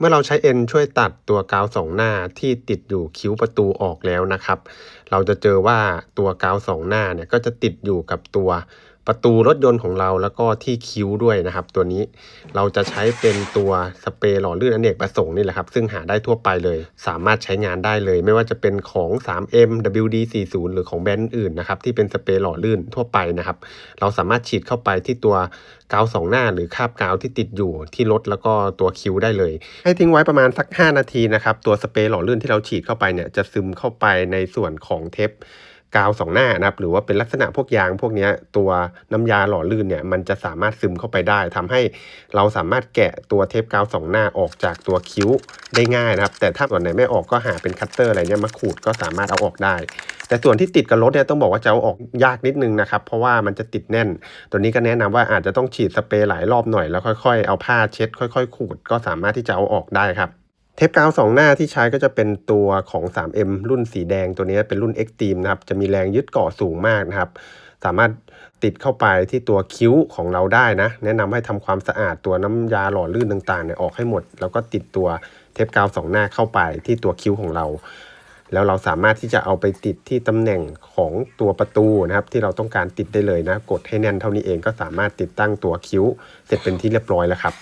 เมื่อเราใช้เอ็นช่วยตัดตัวกาวสองหน้าที่ติดอยู่คิ้วประตูออกแล้วนะครับ เราจะเจอว่าตัวกาวสองหน้าเนี่ยก็จะติดอยู่กับตัว ประตูรถยนต์ของเราแล้วก็ที่คิ้วด้วยนะครับ ตัวนี้เราจะใช้เป็นตัวสเปรย์หล่อลื่นอเนกประสงค์นี่แหละครับ ซึ่งหาได้ทั่วไปเลย สามารถใช้งานได้เลย ไม่ว่าจะเป็นของ 3M WD40 หรือของแบรนด์อื่นนะครับที่เป็นสเปรย์หล่อลื่นทั่วไปนะครับ เราสามารถฉีดเข้าไปที่ตัวกาวสองหน้าหรือคาบกาวที่ติดอยู่ที่รถแล้วก็ตัวคิ้วได้เลย ให้ทิ้งไว้ประมาณสัก 5 นาทีนะครับตัวสเปรย์หล่อลื่นที่เราฉีดเข้าไปเนี่ยจะซึมเข้าไปในส่วนของเทป กาวสองหน้านะครับหรือว่าเป็นลักษณะพวกยางพวกนี้ตัวน้ำยาหล่อลื่นเนี่ยมันจะสามารถซึมเข้าไปได้ทำให้เราสามารถแกะตัวเทปกาวสองหน้าออกจากตัวคิ้วได้ง่ายนะครับ แต่ถ้าส่วนไหนไม่ออกก็หาเป็นคัตเตอร์อะไรเนี่ยมาขูดก็สามารถเอาออกได้ แต่ส่วนที่ติดกับรถเนี่ยต้องบอกว่าจะเอาออกยากนิดนึงนะครับเพราะว่ามันจะติดแน่น ตัวนี้ก็แนะนำว่าอาจจะต้องฉีดสเปรย์หลายรอบหน่อยแล้วค่อย ๆ เอาผ้าเช็ด ค่อย ๆ ขูดก็สามารถที่จะเอาออกได้ครับ ทปกาวสองหน้าที่ใช้ก็จะเป็นตัวของ 3M รุ่นสีแดงตัวนี้เป็นรุ่น Extreme นะครับ จะมีแรงยึดเกาะสูงมากนะครับ สามารถติดเข้าไปที่ตัวคิ้วของเราได้นะ แนะนำให้ทำความสะอาดตัวน้ำยาหล่อลื่นต่างๆเนี่ยออกให้หมด แล้วก็ติดตัวเทปกาวสองหน้าเข้าไปที่ตัวคิ้วของเรา แล้วเราสามารถที่จะเอาไปติดที่ตำแหน่งของตัวประตูนะครับ ที่เราต้องการติดได้เลยนะ กดให้แน่นเท่านี้เองก็สามารถติดตั้งตัวคิ้ว เสร็จเป็นที่เรียบร้อยแล้วครับ